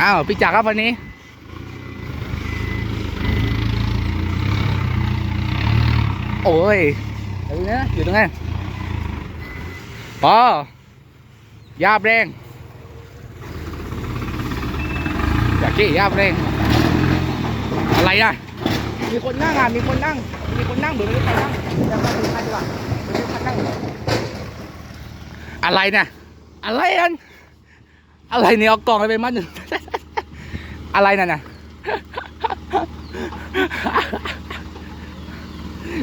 อ้าวพี่จักรครับวันนี้โอ้ยเดี๋ยวนะอยู่ตรงไหนปอยาบแรงอยากกี้ยาบแรงอะไรอะมีคนนั่งอะมีคนนั่ง มีคนนั่งเดี๋ยวไม่รู้ใครนั่งเดี๋ยวมาดูใครดีกว่าเดี๋ยวดูใครนั่งอะไรเนี่ยอะไรอันอะไรเนี่ยเอากล่องอะไรไปมัดหนึ่ง อะไรนั่นน่ะ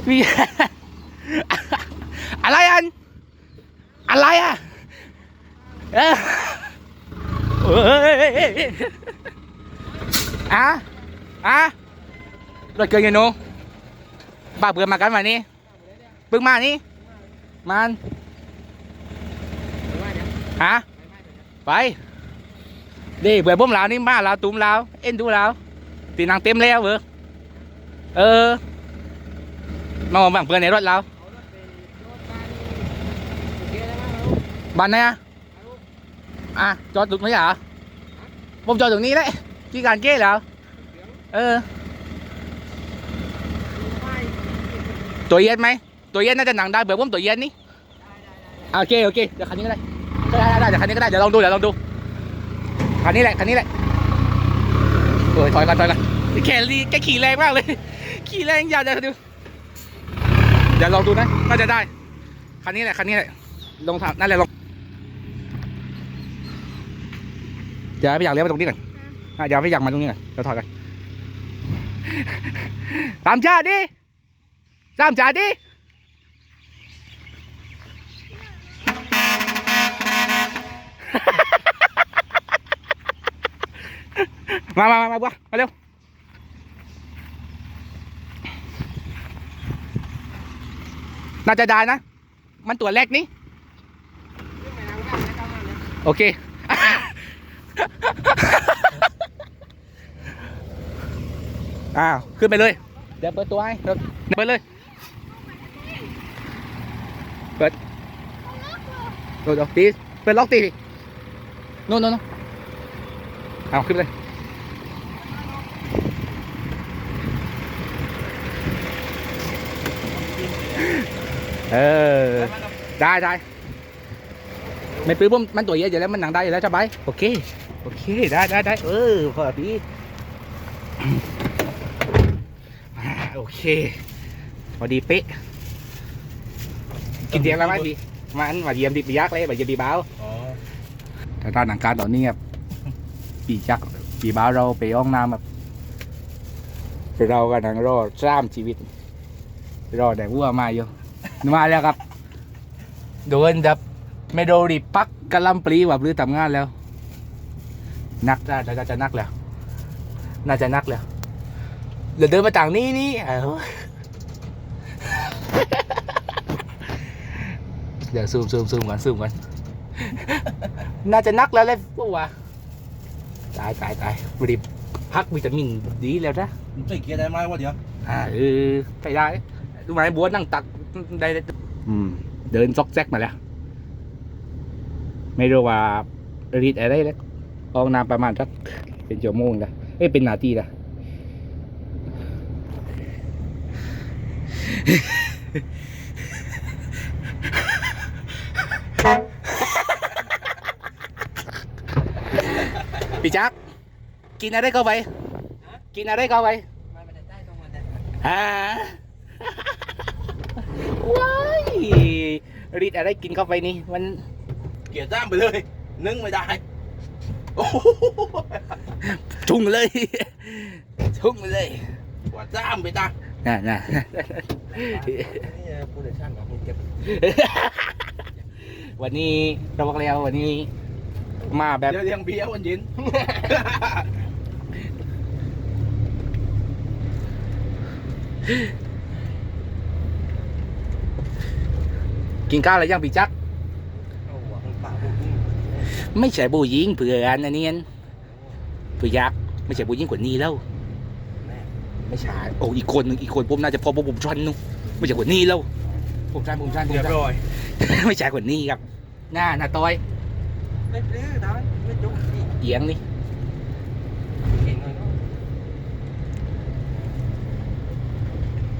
มีอะไรอัน อะไรอะเออเอ้ยอะอะรถเกินยังนูบ้าเบื่อมากันวันนี้เพิ่งมานี่มันฮะไป ดิเบื่อบุ้มลาวนี่มาลาวตุ้มลาวเอ็นดูลาวตีนางเต็มแล้วเบอเออมาบังเพื่อนในรถเราบ้านไหนอะอะจอดตรงนี้เหรอผมจอดตรงนี้แหละที่การเก้แล้วเออ ตัวเย็นไหมตัวเย็นน่าจะหนังได้เบื่อผมตัวเย็นนี่โอเคโอเคเดี๋ยวคันนี้ก็ได้ได้ได้ได้เดี๋ยวคันนี้ก็ได้เดี๋ยวลองดูเดี๋ยวลองดู คันนี้แหละคันนี้แหละโอ้ยถอยกันถอยกันแขนลีแกขี่แรงมากเลย ขี่แรงอยากจะดูเดี๋ยวลองดูนะน่าจะได้คันนี้แหละคันนี้แหละลงทางนั่นแหละลงเดี๋ยวไปอยากเลี้ยวมาตรงนี้ก่อนอะเดี๋ยวไปอยากมาตรงนี้ก่อนเดี๋ยวถอยกันตามชาติดิตามชาติดิ มามามามาบัวมาเร็วน่าจะได้นะ มันตัวแรกนี้โอเค อ้าว ขึ้นไปเลย เดี๋ยวเปิดตัวให้เปิดเลย เปิดเดี๋ยวเดี๋ยวตีเปิดล็อกตีโน่นโน่นโน่นเอาขึ้นไปเลย เออ ได้ได้ไม่ปื้มผมมันตัวเยอะอยู่แล้วมันหนังได้อยู่แล้วใช่ไหมโอเค โอเค ได้ได้ได้เออพอดีอ่าโอเค พอดีเป๊ะ กินเตียงแล้วไหมพี่มันมาเยี่ยมดิบยักษ์เลยมาเยี่ยมปีบ้าวอ๋อแต่ตอนหนังการตอนนี้ครับปีจักษ์ปีบ้าวเราไปห้องน้ำแบบเรากำลังรอสร้างชีวิต รอแต่วัวมาอยู่ มาแล้วครับ โดนดับไม่โดรีปักกะลำปลีแบบหรือทำงานแล้ว นักน่าจะจะนักแล้ว น่าจะนักแล้วเดี๋ยวเดินมาต่างนี้นี่เอ้าเดี๋ยวซูมซูมซูมก่อนซูมก่อนน่าจะนักแล้วเลยพวกว่าตายตายตายรีบพักวิตามินดีแล้วนะมึงใส่เกียร์ได้ไหมวะเดี๋ยวอ่าเออไปได้ดูไหมบัวนั่งตัก ได้ได้อืม เดินซอกแซกมาแล้ว ไม่รู้ว่ารีดอะไรแล้วออกน้ำประมาณสักเป็นชั่วโมงละเอ้ยเป็นนาทีละพี่จักกินอะไรเข้าไป กินอะไรเข้าไปอ่า ว้ายรีดอะไรกินเข้าไปนี่ มันเกียร์ด้ามไปเลย นึ่งไม่ได้โอ้โหชุ่งเลยชุ่งเลยกว่าด้ามไปตาน่ะน่ะนี่ผู้โดยสารของคุณเก็บวันนี้เราบอกแล้ววันนี้ มาแบบเดี๋ยวเลี้ยงเบียร์วันเย็น กินข้าวอะไรยังพี่จัก ไม่ใช่บูยิงเผื่อนนะเนียนพี่ยักษ์ไม่ใช่บูยิงกว่านี้แล้ว ไม่ใช่โอ้อีกคนหนึ่งอีกคนผมน่าจะพอผมชันนุไม่ใช่กว่านี้แล้ว ผมชันผมชันผมชันไม่ใช่กว่านี้ครับ หน้าหน้าต้อยไม่รื้มนไม่จุกเอียงนี่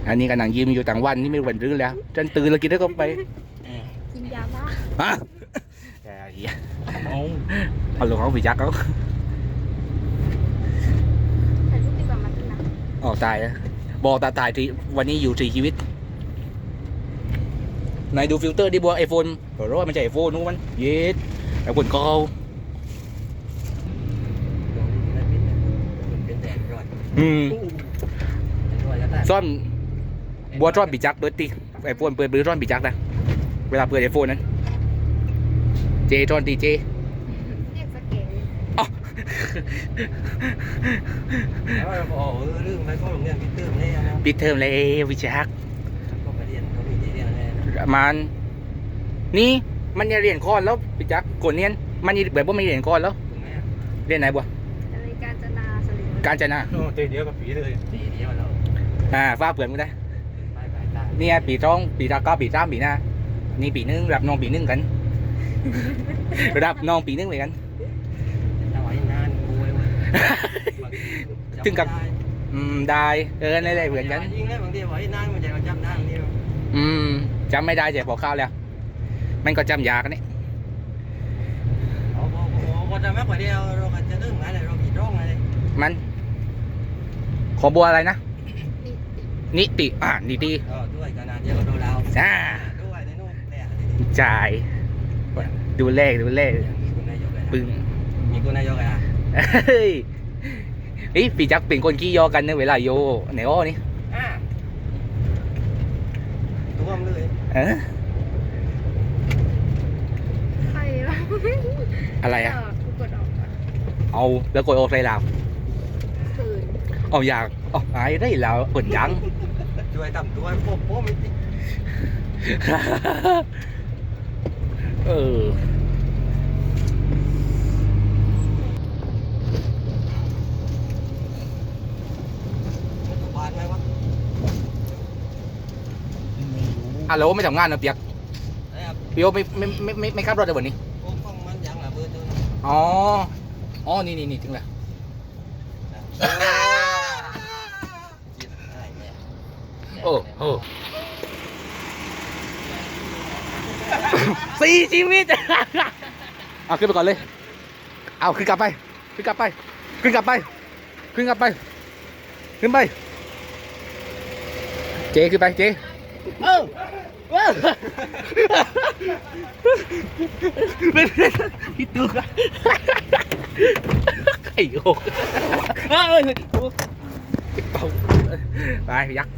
อันนี้กันหนังยิ้มอยู่ต่างวันนี่ไม่หวันรื้อแล้ว จันตื่นแล้วกินแล้วก็ไป บ้าฮะแกเหี้ยเอาเอาลงเขาไปจักเขาถ่ายรูปดีกว่ามาตั้งนานออกตายอะบอกตาตายที่วันนี้อยู่สี่ชีวิตนายดูฟิลเตอร์ดิบัวไอโฟนบอกว่ามันจะไอโฟนนู้นมันเย็ดไอคนก็เอาเป็นแดดร้อนอืมร้อนจะตายซ่อนบัวซ่อนปีจักเปิดตีไอโฟนเปิดเปิดซ่อนปีจักนะเวลาเปิดไอโฟนนั้น เจซ่อนตีเจเรียกสเกลแล้วเราบอกเออเรื่องไปก็โรงเรียนพิเตอร์เนี่ยนะปิดเทอมเลยวิจักก็ไปเรียนเขามีที่เรียนอะไรนะมันนี่มันจะเรียนคอนแล้วปีจักคนเรียนมันยังแบบว่าไม่เรียนคอนแล้ว ถูกไหมเรียนไหนบัวอะไรการจนาสลิมการจนาโอ้เตเดียวกับปีเลยปีเดียวเราอ่าฟ้ากเผื่อนมึงได้ไปไปตายเนี่ยปีสองปีตาเก้าปีสามปีหน้านี่ปีหนึงรับน้องปีหนึงกัน รับน้องปีหนึงเลยกันจะไว้นานกูไว้ถึงกับ อืมได้เออในเลยเหมือนกัน ยิงได้บางทีไว้นานมันจะจำได้นี่อืมจำไม่ได้แต่พอเข้าวแล้ว มันก็จำยากอันนี่โอ้โหพอจะมากกว่าเดียวเราก็จะเรื่องอะไรเรากี่ร่องอะไรมัน ขอบัวอะไรนะนี่นิติ อ่านิติ เออด้วยขนาดเดียวกับเราอ่าด้วยในนู่นแหละจ่าย ดูเลขดูเลขมีคุณนายกเลยปึ้งมีคุณนายกอะเฮ้ยเฮ้ยปีจักเป็นคนขี้ยอกันในเวลาโยในอ้อนี่อ่าร่วมเลยเออใครวะอะไรเออะอกูกดออกก่อนเอาแล้วกดโอเคลาวคืนเอาอยากเอาไอ้ได้แล้วเปิดยังช่วยทำตัวโป๊ะโป๊ะไม่ติด เออถูกบานไหมวะอะแล้วไม่ทำงานนะเปียกไอ้ครับพี่โอไม่ไม่ไม่ไม่ไม่ขับรถเลยวันนี้โอ้ฟังมันยังอะเบอร์ตัวอ๋อ อ๋อ นี่นี่นี่ถึงแล้วโอ้โห สี่ชีวิต เอาขึ้นไปก่อนเลย เอาขึ้นกลับไป ขึ้นกลับไป ขึ้นกลับไป ขึ้นกลับไป ขึ้นไป เจขึ้นไปเจเออเออเป็นพี่ตุ๊กอะไอ้โอ้เอ้ยเป่าไปยักษ์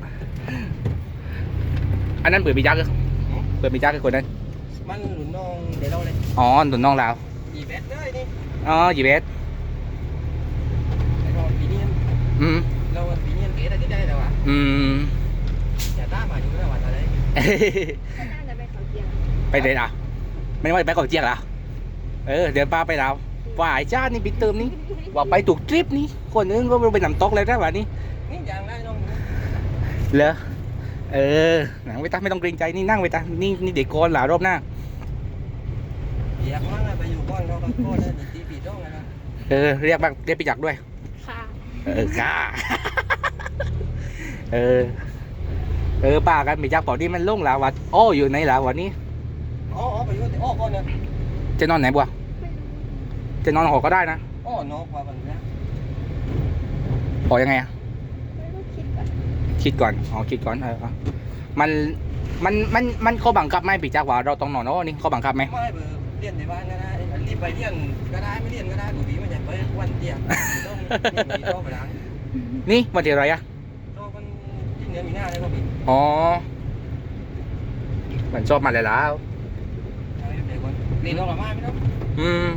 อันนั้นเปิดมียักษ์เหรอเปิดมียักษ์กับคนนั้น มันหลุนน้องเดี๋ยวเราเลยอ๋อหนุนน้องลาวอีเบสเลยนี่อ๋อยีเบสไอ้เราปีนี้อืมเราปีนี้เก๋ได้ที่ได้แล้วอะอืมจะตามมาอยู่แล้วว่าอะไรก็น่าจะไปเขาเกียงไปเดนอะไม่ว่าไปเกาะเจียงเหรอเออเดี๋ยวป้าไปเราวฝ่ายจ้านี่ปิดเติมนี่ว่าไปถูกทริปนี้คนนึงก็ไปนำตกเลยได้แบบนี้นี่อย่างไรน้องเหรอเออหนังไปตาไม่ต้องเกรงใจนี่นั่งไปตานี่นี่เด็กโกนหลารอบหน้า อยากมั่งไปอยู่ก้อนเราก็ก้อนแล้วตีปีต้องนะเออเรียกบ้างเรียกไปจักษ์ด้วย ค่ะเออค่ะเออเออป้ากันไปจักษ์บอกนี่มันลงลาวัดโอ้อยู่ในลาวัดนี้อ๋อไปอยู่อ๋อก้อนเนี่ยจะนอนไหนบัวจะนอนหอก็ได้นะอ๋อนกว่าแบบนี้หอยังไงอะไม่รู้คิดก่อนคิดก่อนอ๋อคิดก่อนเออเอามันมันมันมันเขาบังคับไหมปีจักษ์ว่าเราต้องนอนโอ้นี่เขาบังคับไหมไม่เบอร์ เรียนในบ้านก็ได้รีบไปเรียนก็ได้ไม่เรียนก็ได้กูบีมันจะไปวันเดียวต้องมีโต๊ะไปล้างนี่วันที่อะไรอะโต๊ะมันที่เหนือมีหน้าเลยก็บีอ๋อมันชอบมาเลยแล้วเอาเดี๋ยวก่อนเรียนออกมาไม่ต้องอืม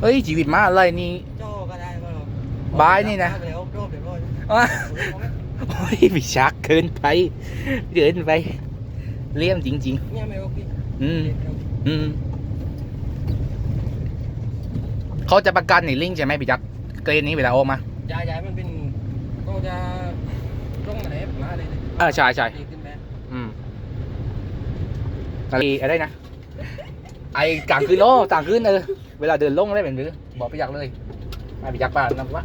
เฮ้ยชีวิตมาอะไรนี่โจ้ก็ได้ก็บายนี่นะเดี๋ยวโจ้เดี๋ยวโจ้อะโอ้ยพี่ชักเกินไปเกินไป เลี่ยมจริง เนี่ยไม่โอเคๆ อืม อืม เขาจะประกันในลิงก์ใช่ไหมพี่จักรเกรนนี้เวลาออกมายายยายมันเป็นก็จะต้องอะไรมาเลยเออใช่ใช่ ดีขึ้นไหมอืมอะไรอะไรนะ ไอ้กลางคืนโอ้ต่างคืนเออ เวลาเดินลงอะไรแบบนี้บอกพี่จักรเลยไอ้พี่จักรป่ะนำวะ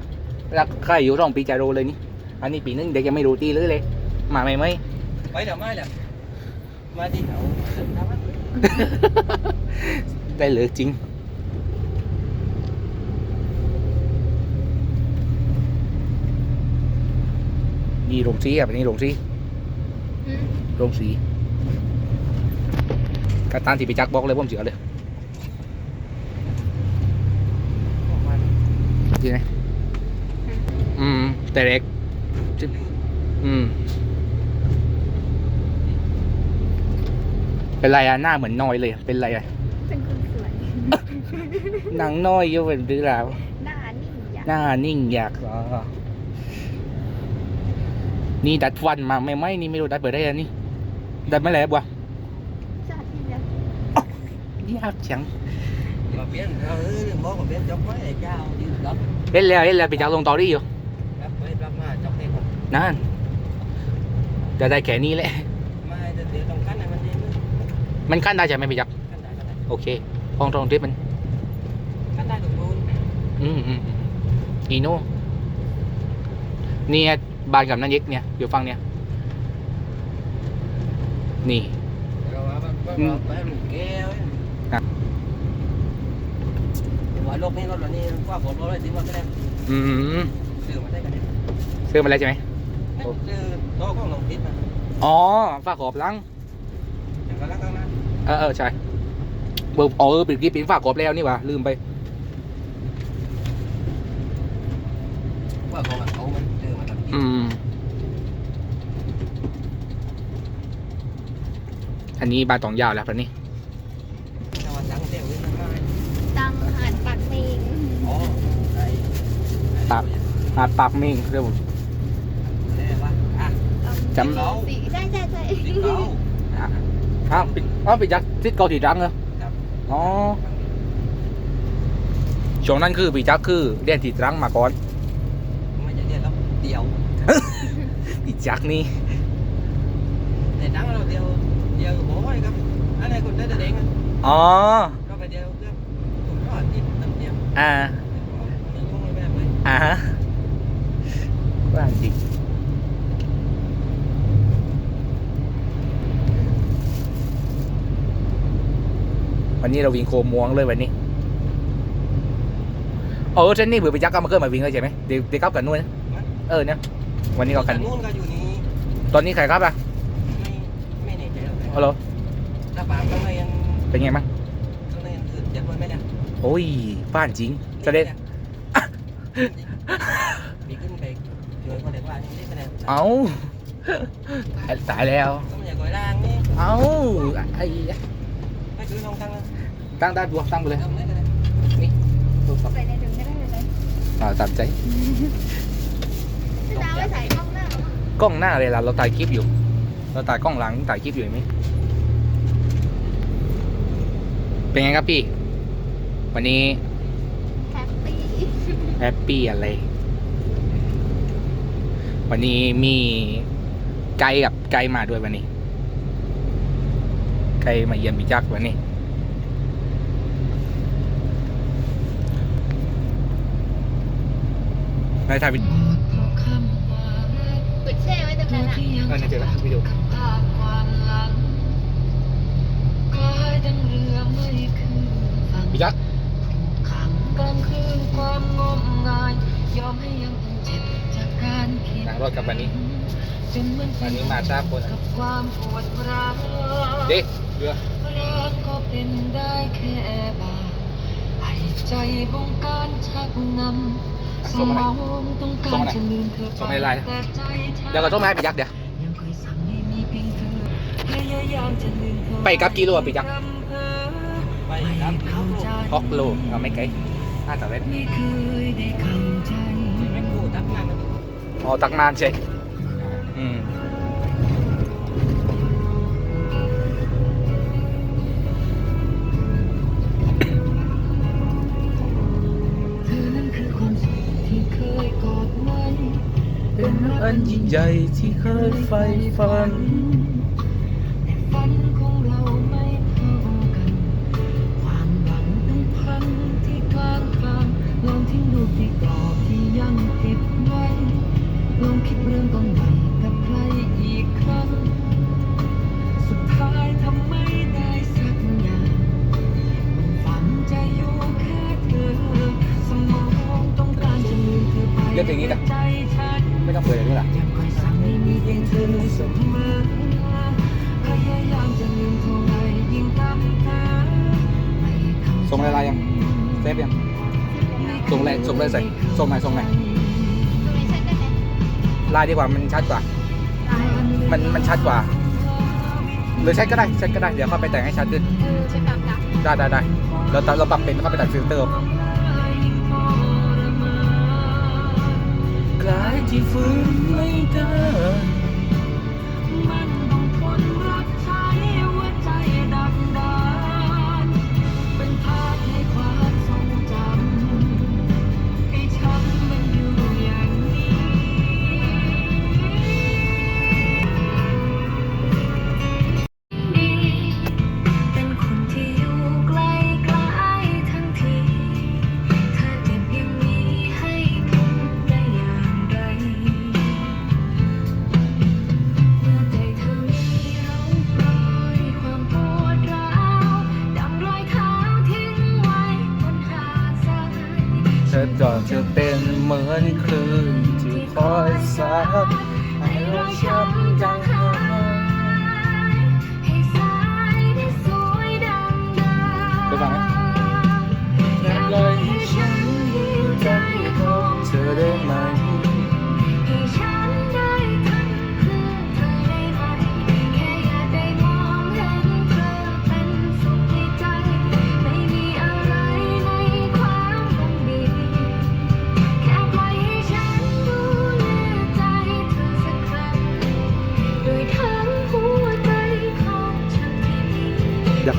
แล้วใครอยู่ร่องปีจะรู้เลยนี่ อันนี้ปีนึงเด็กยังไม่รู้ตีเลยเลย มาไหมไหม ไปเดี๋ยวไม่แหละ มาที่เขาสึกทำมันได้เหลือจริง นี่โรงสีครับอันนี้โรงสีอืมโรงสีกระตานที่ไปจักบอกเลยผมเสียเลยจริงไหมอืมแต่เล็กอืม เป็นไรอะหน้าเหมือนน้อยเลยอะเป็นไรอะเป็นคนสวยหนังน้อยอยู่เป็นดื้อแล้วหน้านิ่งอยากหน้านิ่งอยากอ๋อนี่ดัดฟันมาไม่ไม่นี่ไม่รู้ดัดเปิดได้ยังนี่ดัดไม่แล้วบัวชาติที่แล้วยากจัง mà biết ờ bố mà biết chọc mấy cao như đó เล่นแล้วเล่นแล้วไปจากลงตอรี่อยู่ đắp mấy đắp mà chọc đây không นั่นจะได้แค่นี้แหละ mai thì thì trong cánh này mình đi nữa มันขั้นได้ใช่ไหมไปจัก cánh này cánh này โอเคห้องตรงทริปมัน cánh này được luôn อืมอืมอืมอีโน่เนี่ยบ้านกับนั่นยิกเนี่ยอยู่ฝั่งเนี่ย นี่ rồi mà bắt Ừ. bắt bắt lùn keo ấy À. mọi lúc này nó là đi qua phố nó lại đi qua cái này อืม từ mà đây cái này ซื้อมาแล้วใช่ไหม Đấy, từ to có lòng tít mà อ๋อฝากขอบหลัง เออเออใช่เบอร์อ๋อเออปิดกี้ปิดฝากกรอบแล้วนี่หว่าลืมไป qua phố mà cậu mình từ mà làm อืม อันนี้บานตองยาวแล้วตอนนี้ sao mà trắng theo cái nó mai ตังหารปากเมง ồ đây Tạm. หาดปากเมงเรียกผม đây là à จำ สีใช่ใช่ใช่ tiếp câu อ้าวปิดอ้าวปิดยักษ์ทิศเกาถีรังเหรอครับ อ๋อช่วงนั้นคือปีจักษ์คือเรียนที่ตรังมาก่อน ไม่ใช่เนี่ยเราเดี่ยวปีจักษ์นี่แต่ดังเราเดียวเดียวโอ้ยครับอันไหนคนได้แต่เด็กอ๋อก็ไปเดียวก็ถูกทอดติดน้ำเดียวอ่ามียุ่งเลยแม่เว้ยอ่าฮะว่าจริง วันนี้เราวิ่งโคมม่วงเลยวันนี้เออเส้นนี้เบื่อไปจักก็มาเกิดมาวิ่งเลยใช่ไหมเดี๋ยวเดี๋ยวกลับกันนู่นนะเออเนี่ยวันนี้ก็กันนู่นก็อยู่นี่ตอนนี้ใครครับอะไม่ไม่แน่ใจหรอกฮัลโหลถ้าปากข้างในยังเป็นไงบ้างข้างในยังถือเจ็บไว้ไหมเนี่ยโอ้ยบ้านจริงจะได้มีขึ้นไปช่วยคนเด็กว่านี่ไม่ได้เอาตายตายแล้วก็ไม่อยากก่อยร่างนี่เอาไอ้ ไม่คือลงตั้งเลยตั้งได้ตัวตั้งไปเลยทำได้เลยไปในถึงไม่ได้เลยอ่าตามใจพี่ตาไว้ใส่กล้องหน้าเหรอกล้องหน้าเลยล่ะเราถ่ายคลิปอยู่ เราถ่ายกล้องหลังถ่ายคลิปอยู่เห็นไหมเป็นไงครับพี่ วันนี้แฮปปี้แฮปปี้อะไร วันนี้มีไกด์กับไกด์มาด้วยวันนี้ ไกด์มาเยี่ยมพี่จักรวันนี้นายถ่ายวิดีโอปิดแช่ไว้ตรงนั้นอะเออเนี่ยเจอแล้ววิดีโอพี่จักรขังกลางคืนความงมงายยอมให้ยังต้องเจ็บจากการคิดนั่งรถกลับวันนี้ จนเหมันวันนี้มาทราบคนกับความปวดร้าวเด็กเรือรักก็เป็นได้แค่บาปให้ใจบงการชักนำสมองต้องการจะลืมเธอไปแต่ใจเธอเดี๋ยวก็ต้องมาให้พี่จักรเดี๋ยวยังเคยสั่งให้มีเพียงเธอพยายามจะลืมเธอไปกับกี่โลอะพี่จักรไปครับเข้าใจฮอกโลเอาไม่ไกลน่าจะเล่นไม่เคยได้เข้าใจไม่พูดทักงานมันอ๋อตักนานใช่ อันยิ่งใหญ่ที่เคยใฝ่ฝันแต่ฝันของเราไม่เท่ากัน ความหวังต้องพังที่กลางทางลองทิ้งลูกที่กรอบที่ยังเก็บลองคิดเรื่องต้นใหม่ ลือกเพลงนี้จ้ะใจฉันไม่ต้องเปิดเลยด้วยล่ะยังคอยสั่งให้มีเพียงเธอเสมอพยายามจะลืมเท่าไรยิ่งทำเธอไม่เข้าใจส่งอะไรยังเซฟยังส่งอะไรส่งอะไรใส่ส่งไหนส่งไหนดูในเซ็ตได้ไหมไลน์ดีกว่ามันชัดกว่าได้มันมันชัดกว่า หรือแชทก็ได้แชทก็ได้ เดี๋ยวเข้าไปแต่งให้ชัดขึ้นเออใช่ปรับนะได้ได้ได้เราตัดเราปรับเป็นเข้าไปตัดฟิลเตอร์ ลายที่ฟื้นไม่ได้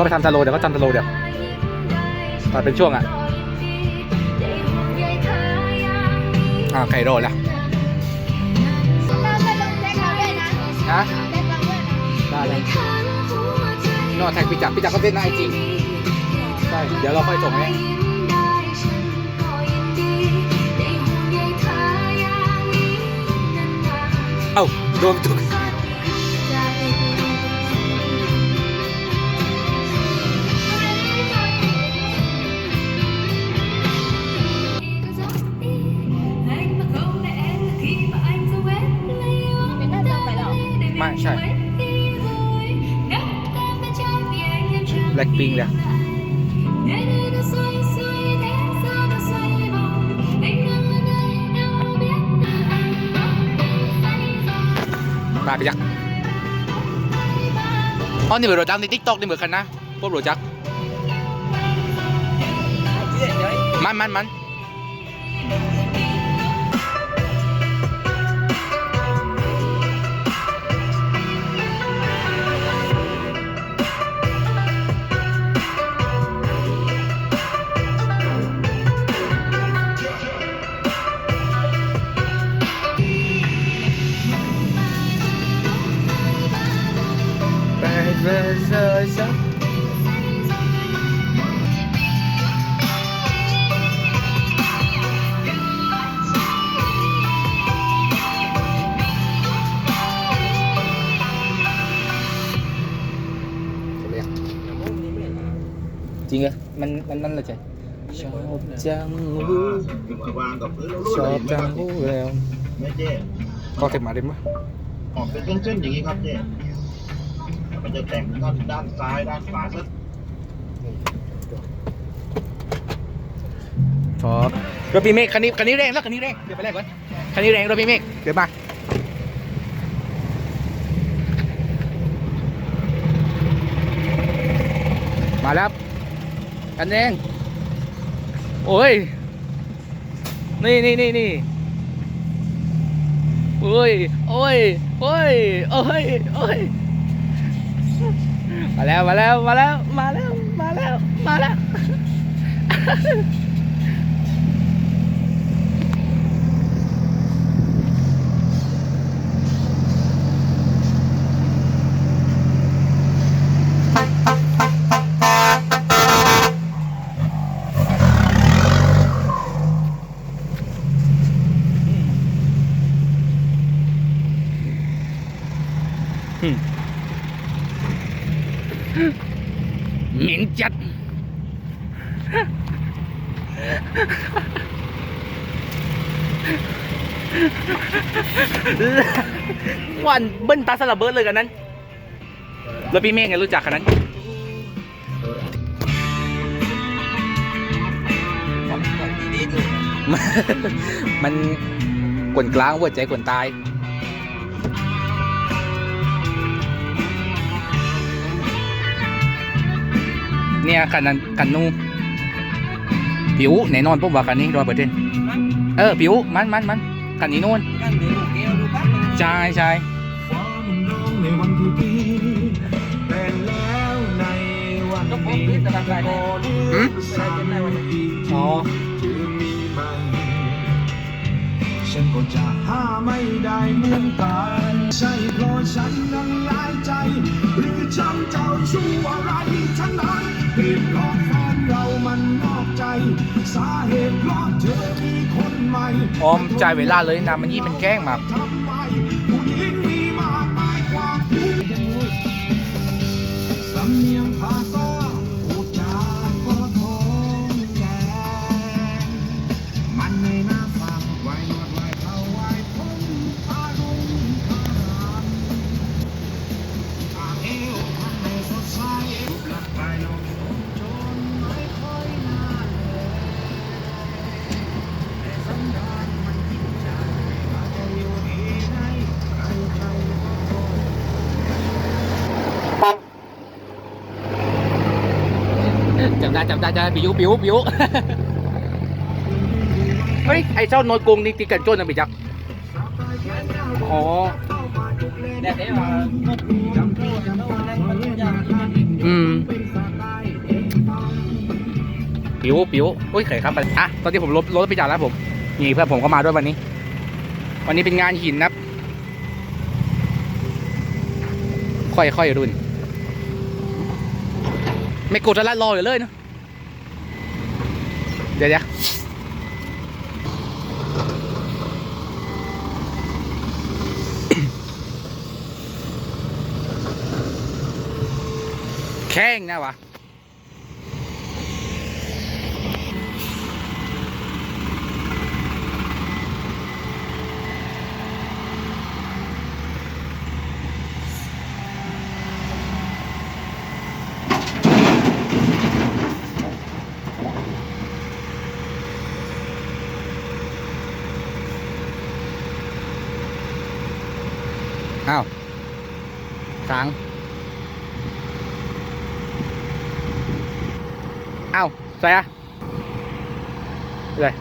ไปทำตาโลเดี๋ยวก็ทำตาโลเดี๋ยวตัดเป็นช่วงอะอ่าไคโรแล้วเราไปลงแจ็คเราด้วยนะฮะแจ็คเราด้วยได้เลยนอแท็กพี่จักรพี่จักรก็เต้นได้จริงใช่เดี๋ยวเราค่อยส่งให้เอ้าโดนทุก แบล็คพิงเลยมาพี่จักรอ๋อนี่เหมือ จริงเหรอมันมันนั่นเลยใช่ชอบจังหูวางกับพื้นชอบจังหูแล้วไม่เจ๊ก็เก็บมาได้ไหมออกเป็นเส้นๆอย่างนี้ครับเจ๊มันจะแต่งด้านด้านซ้ายด้านขวาสักชอบรถพี่เมฆคันนี้คันนี้แรงแล้วคันนี้แรงเดี๋ยวไปแรกก่อนคันนี้แรงรถพี่เมฆเดี๋ยวมามาแล้ว กันแรงโอ้ย นี่นี่นี่นี่โอ้ย โอ้ย โอ้ย โอ้ย โอ้ย มาแล้ว มาแล้ว มาแล้ว มาแล้ว มาแล้ว มาแล้ว วันเบิ้ลตาสลับเบิร์ดเลยกันนั้นแล้วพี่เมฆไงรู้จักกันนั้นดีๆดูมันกวนกลางหัวใจกวนตายเนี่ยกันนั้นกันนูผิวแน่นอนผมว่ากันนี้ร้อยเปอร์เซ็นต์เออผิวมันมันมันกันนี้นู่นกันเดี๋ยวลูกเกลดูกันใช่ใช่ใน วันที่ดีแต่แล้วในวันก็ผมนี่จะทำอะไรได้หืมอะไรเป็นไรวันนี้อ๋อจะมีไหมฉันก็จะห้าไม่ได้เหมือนกันใช่เพราะฉันนั้นหลายใจ หรือฉันเจ้าชู้อะไรทั้งนั้นเหตุเพราะแฟนเรามันนอกใจ สาเหตุเพราะเธอมีคนใหม่ออมใจายเวลาเลยนะมันยี่มันแกล้งมา ทำ จำได้จำได้จำได้ปิวปิวปิวเฮ้ยไอ้เจ้าโนยกงนี่ตีกันโจ้นะพี่จักอ๋อแต่เดี๋ยวว่าอืมปิวปิวโอ้ยไข่ครับไปอะตอนที่ผมลบรถไปจากแล้วผมนี่เพื่อนผมก็มาด้วยวันนี้ วันนี้เป็นงานหินนะครับค่อยๆรุ่นไม่กดแล้วรออยู่เลยเนอะ เดี๋ยวแข้งนะวะ อ้าวกลางอ้าว ใส่อะเลย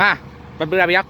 อะเป็นเรือไปยัก